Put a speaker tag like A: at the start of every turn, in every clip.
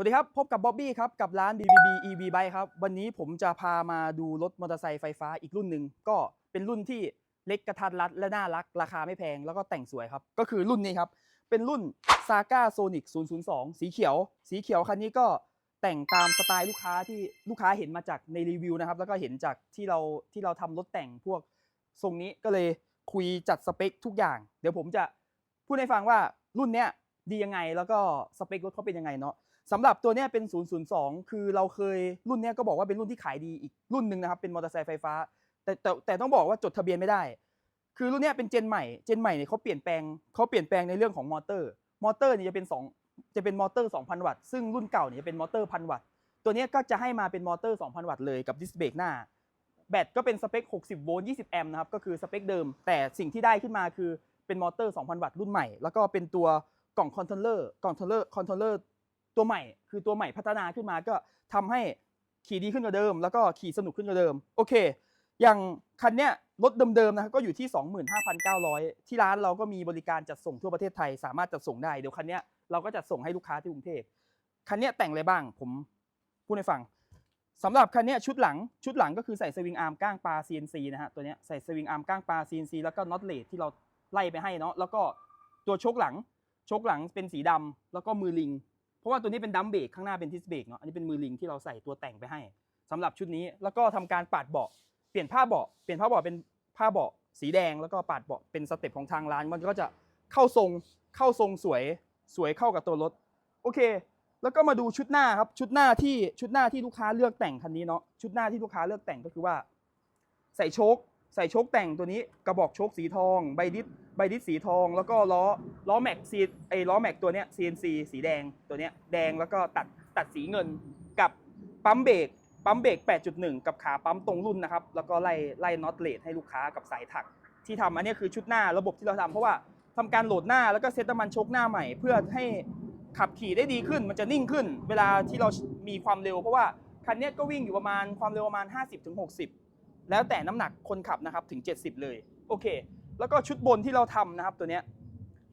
A: วัสดีครับ พบกับบ๊อบบี้ครับ กับร้าน BBB EV Bike ครับ วันนี้ผมจะพามาดูรถมอเตอร์ไซค์ไฟฟ้าอีกรุ่นหนึ่ง ก็เป็นรุ่นที่เล็กกระทัดรัดและน่ารัก ราคาไม่แพงแล้วก็แต่งสวยครับ ก็คือรุ่นนี้ครับ เป็นรุ่น Saga Sonic 002 สีเขียว สีเขียวคันนี้ก็แต่งตามสไตล์ลูกค้าที่ลูกค้าเห็นมาจากในรีวิวนะครับ แล้วก็เห็นจากที่เราที่เราทำรถแต่งพวกทรงนี้ก็เลยคุยจัดสเปคทุกอย่าง เดี๋ยวผมจะพูดให้ฟังว่ารุ่นเนี้ยดียังไงแล้วก็สเปครถเขาเป็นยังไงเนาะ สำหรับตัวนี้เป็น 002 คือเราเคยรุ่นนี้ก็บอกว่าเป็นรุ่นที่ขายดีอีกรุ่นหนึ่งนะครับ เป็นมอเตอร์ไซค์ไฟฟ้า แต่แต่แต่ต้องบอกว่าจดทะเบียนไม่ได้ คือรุ่นนี้เป็นเจนใหม่ เจนใหม่เนี่ยเขาเปลี่ยนแปลงเขาเปลี่ยนแปลงในเรื่องของมอเตอร์ มอเตอร์เนี่ยจะเป็น 2 จะเป็นมอเตอร์ 2,000 วัตต์ ซึ่งรุ่นเก่าเนี่ยจะเป็นมอเตอร์ 1,000 วัตต์ ตัวนี้ก็จะให้มาเป็นมอเตอร์ 2,000 วัตต์เลยกับดิสเบรกหน้า แบตก็เป็นสเปค 60 โวลต์ 20 แอมป์นะครับ ก็คือสเปคเดิม แต่สิ่งที่ได้ขึ้นมาคือเป็นมอเตอร์ 2,000 วัตต์รุ่นใหม่ แล้วก็เป็นตัวกล่องคอนโทรลเลอร์กล่องคอนโทรลเลอร์คอนโทรลเลอร์ ตัวใหม่คือตัวใหม่พัฒนาขึ้นมาก็ทำให้ขี่ดีขึ้นกว่าเดิม แล้วก็ขี่สนุกขึ้นกว่าเดิม โอเค อย่างคันเนี้ยรถเดิมๆนะครับก็อยู่ที่ 25,900 ที่ร้านเราก็มีบริการจัดส่งทั่วประเทศไทย สามารถจัดส่งได้เดี๋ยวคันเนี้ยเราก็จัดส่งให้ลูกค้าที่กรุงเทพคันเนี้ยแต่งอะไรบ้างผมพูดให้ฟังสำหรับคันเนี้ยชุดหลังชุดหลังก็คือใส่สวิงอาร์มก้างปลา CNC นะฮะตัวเนี้ยใส่สวิงอาร์มก้างปลา CNC แล้วก็น็อตเลทที่เราไล่ไปให้เนาะแล้วก็ตัวโชคหลังโชคหลังเป็นสีดำแล้วก็มือลิง เพราะว่าตัวนี้เป็นดัมเบรกข้างหน้าเป็นทิสเบรกเนาะอันนี้เป็นมือลิงที่เราใส่ตัวแต่งไปให้สำหรับชุดนี้แล้วก็ทำการปาดเบาะเปลี่ยนผ้าเบาะเปลี่ยนผ้าเบาะเป็นผ้าเบาะสีแดงแล้วก็ปาดเบาะเป็นสเต็ปของทางร้านมันก็จะเข้าทรงเข้าทรงสวยสวยเข้ากับตัวรถโอเค แล้วก็มาดูชุดหน้าครับชุดหน้าที่ชุดหน้าที่ลูกค้าเลือกแต่งคันนี้เนาะชุดหน้าที่ลูกค้าเลือกแต่งก็คือว่า ใส่โชค ใส่โชคแต่งตัวนี้กระบอกโชคสีทอง ใบดิสใบดิสสีทอง แล้วก็ล้อล้อแม็กซีไอ้ล้อแม็กตัวเนี้ย CNC สีแดงตัวเนี้ยแดงแล้วก็ตัดตัดสีเงินกับปั๊มเบรกปั๊มเบรก 8.1 กับขาปั๊มตรงรุ่นนะครับ แล้วก็ไล่ไล่น็อตเลทให้ลูกค้ากับสายถัก ที่ทำอันนี้คือชุดหน้าระบบที่เราทำเพราะว่าทำการโหลดหน้าแล้วก็เซตน้ำมันชคหน้าใหม่ เพื่อให้ขับขี่ได้ดีขึ้น มันจะนิ่งขึ้น เวลาที่เรามีความเร็ว เพราะว่าคันนี้ก็วิ่งอยู่ประมาณความเร็วประมาณ 50-60 แล้วแต่น้ำหนักคนขับนะครับถึง 70 เลยโอเค แล้วก็ชุดบนที่เราทำนะครับตัวเนี้ย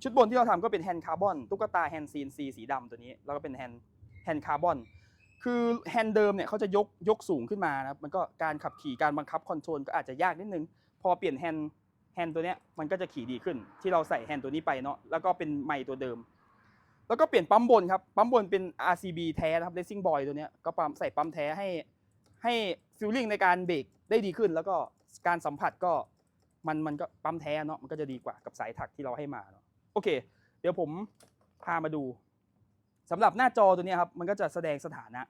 A: ชุดบนที่เราทำก็เป็นแฮนด์คาร์บอนตุ๊กตาแฮนด์ซีนซีสีดำตัวนี้ แล้วก็เป็นแฮนด์แฮนด์คาร์บอนคือแฮนด์เดิมเนี่ยเขาจะยกยกสูงขึ้นมานะครับมันก็การขับขี่การบังคับคอนโทรลก็อาจจะยากนิดนึง พอเปลี่ยนแฮนด์แฮนด์ตัวเนี้ยมันก็จะขี่ดีขึ้น ที่เราใส่แฮนด์ตัวนี้ไปเนาะแล้วก็เป็นไมค์ตัวเดิม แล้วก็เปลี่ยนปั๊มบนครับปั๊มบนเป็น RCB แท้นะครับ Racing Boy ตัวเนี้ยก็ปั๊มใส่ปั๊มแท้ให้ให้ฟิลลิ่งในการเบรก ได้ดีขึ้นแล้วก็การสัมผัสก็มันมันก็ปั๊มแท้เนาะมันก็จะดีกว่ากับสายถักที่เราให้มาเนาะโอเค เดี๋ยวผมพามาดูสำหรับหน้าจอตัวนี้ครับมันก็จะแสดงสถานะ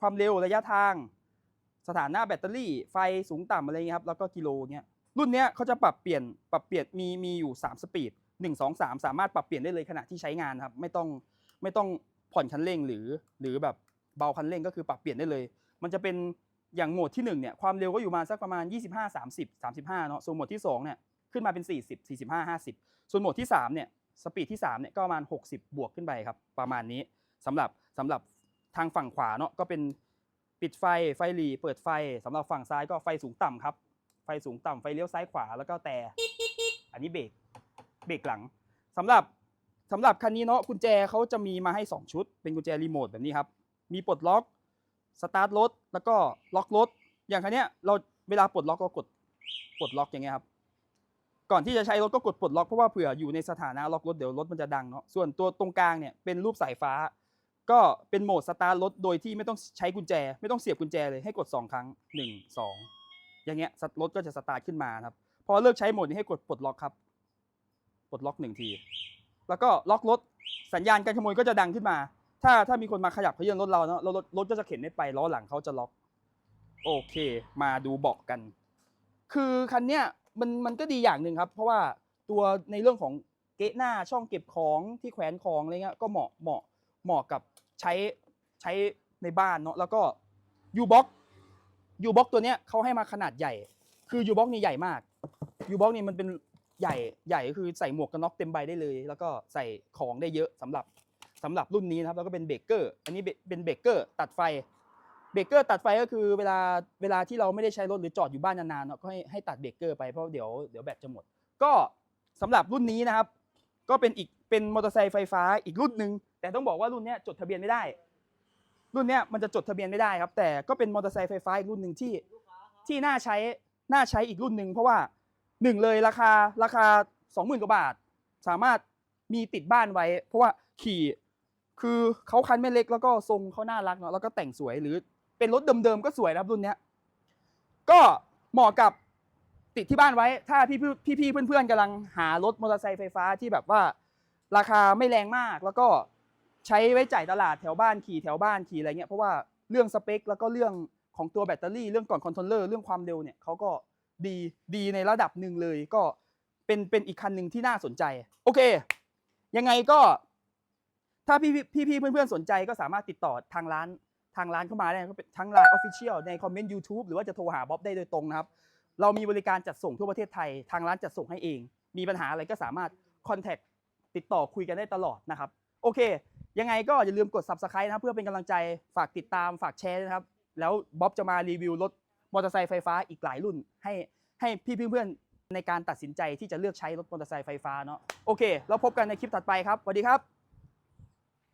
A: ความเร็วระยะทาง สถานะแบตเตอรี่ไฟสูงต่ำอะไรเงี้ยครับแล้วก็กิโลเงี้ยรุ่นเนี้ยเขาจะปรับเปลี่ยนปรับเปลี่ยนมีมีอยู่ 3 สปีด1 2 3 สามารถปรับเปลี่ยนได้เลยขณะที่ใช้งานครับไม่ต้องไม่ต้องผ่อนคันเร่งหรือหรือแบบเบาคันเร่งก็คือปรับเปลี่ยนได้เลย มันจะเป็น อย่างโหมดที่1เนี่ยความเร็วก็อยู่มาสักประมาณ 25 30 35เนาะส่วนโหมดที่2เนี่ยขึ้นมาเป็น 40 45 50 ส่วนโหมดที่3เนี่ยสปีดที่3เนี่ยก็ประมาณ 60 บวกขึ้นไปครับประมาณนี้สำหรับสำหรับทางฝั่งขวาเนาะก็เป็นปิดไฟไฟหลีเปิดไฟสำหรับฝั่งซ้ายก็ไฟสูงต่ำครับไฟสูงต่ำไฟเลี้ยวซ้ายขวาแล้วก็แต่อันนี้เบรกเบรกหลังสำหรับสำหรับคันนี้เนาะกุญแจเขาจะมีมาให้ 2 ชุด เป็นกุญแจรีโมทแบบนี้ครับมีปลดล็อก สตาร์ทรถแล้วก็ล็อกรถ อย่างคันเนี้ยเราเวลาปลดล็อกเรากดปลดล็อกอย่างเงี้ยครับ ก่อนที่จะใช้รถก็กดปลดล็อกเพราะว่าเผื่ออยู่ในสถานะล็อกรถเดี๋ยวรถมันจะดังเนาะ ส่วนตัวตรงกลางเนี่ยเป็นรูปสายฟ้า ก็เป็นโหมดสตาร์ทรถโดยที่ไม่ต้องใช้กุญแจ ไม่ต้องเสียบกุญแจเลยให้กด 2 ครั้ง 1 2 อย่างเงี้ยรถก็จะสตาร์ทขึ้นมาครับ พอเลิกใช้โหมดนี้ให้กดปลดล็อกครับ ปลดล็อกหนึ่งที แล้วก็ล็อกรถสัญญาณการขโมยก็จะดังขึ้นมา ถ้าถ้ามีคนมาขยับเขยื้อนรถเราเนาะรถรถก็จะเข็นไม่ไปล้อหลังเขาจะล็อก โอเค มาดูเบาะกัน คือคันเนี้ยมันมันก็ดีอย่างหนึ่งครับ เพราะว่าตัวในเรื่องของเกะหน้าช่องเก็บของที่แขวนของอะไรเงี้ยก็เหมาะเหมาะเหมาะกับใช้ใช้ในบ้านเนาะแล้วก็ยูบ็อกยูบ็อกตัวเนี้ยเขาให้มาขนาดใหญ่ คือยูบ็อกนี่ใหญ่มากยูบ็อกนี่มันเป็นใหญ่ใหญ่ก็คือใส่หมวกกันน็อกเต็มใบได้เลย แล้วก็ใส่ของได้เยอะสำหรับ สำหรับรุ่นนี้นะครับแล้วก็เป็นเบรกเกอร์อันนี้เป็นเบรกเกอร์ตัดไฟเบรกเกอร์ตัดไฟก็คือเวลาเวลาที่เราไม่ได้ใช้รถหรือจอดอยู่บ้านนานๆเนาะก็ให้ให้ตัดเบรกเกอร์ไปเพราะเดี๋ยวเดี๋ยวแบตจะหมด ก็สำหรับรุ่นนี้นะครับ ก็เป็นอีกเป็นมอเตอร์ไซค์ไฟฟ้าอีกรุ่นหนึ่งแต่ต้องบอกว่ารุ่นนี้จดทะเบียนไม่ได้ รุ่นนี้มันจะจดทะเบียนไม่ได้ครับ แต่ก็เป็นมอเตอร์ไซค์ไฟฟ้าอีกรุ่นหนึ่งที่ที่น่าใช้น่าใช้อีกรุ่นหนึ่งเพราะว่าหนึ่งเลยราคาราคาสองหมื่นกว่าบาท สามารถมีติดบ้านไว้ เพราะว่าขี่ คือเขาคันไม่เล็กแล้วก็ทรงเขาน่ารักเนาะแล้วก็แต่งสวยหรือเป็นรถเดิมๆก็สวยนะครับรุ่นเนี้ยก็เหมาะกับติดที่บ้านไว้ ถ้าพี่พี่พี่ๆเพื่อนๆกำลังหารถมอเตอร์ไซค์ไฟฟ้าที่แบบว่า ราคาไม่แรงมากแล้วก็ใช้ไว้จ่ายตลาดแถวบ้านขี่แถวบ้านขี่อะไรเงี้ยเพราะว่าเรื่องสเปค แล้วก็เรื่องของตัวแบตเตอรี่เรื่องก่อนคอนโทรลเลอร์เรื่องความเร็วเนี่ยเขาก็ดีดีในระดับหนึ่งเลยก็เป็นเป็นอีกคันหนึ่งที่น่าสนใจ โอเค ยังไงก็ ถ้าพี่พี่พี่ๆเพื่อนๆสนใจก็สามารถติดต่อทางร้านทางร้านเข้ามาได้ก็เป็นทั้งไลน์ออฟฟิเชียลในคอมเมนต์ YouTube หรือว่าจะโทรหาบ๊อบได้โดยตรงนะครับ เรามีบริการจัดส่งทั่วประเทศไทย ทางร้านจัดส่งให้เอง มีปัญหาอะไรก็สามารถคอนแทคติดต่อคุยกันได้ตลอดนะครับ โอเค ยังไงก็อย่าลืมกด Subscribe นะครับ เพื่อเป็นกำลังใจฝากติดตามฝากแชร์นะครับ แล้วบ๊อบจะมารีวิวรถมอเตอร์ไซค์ไฟฟ้าอีกหลายรุ่น ให้ให้พี่เพื่อนๆในการตัดสินใจที่จะเลือกใช้รถมอเตอร์ไซค์ไฟฟ้าเนาะโอเค แล้วพบกันในคลิปถัดไปครับสวัสดีครับ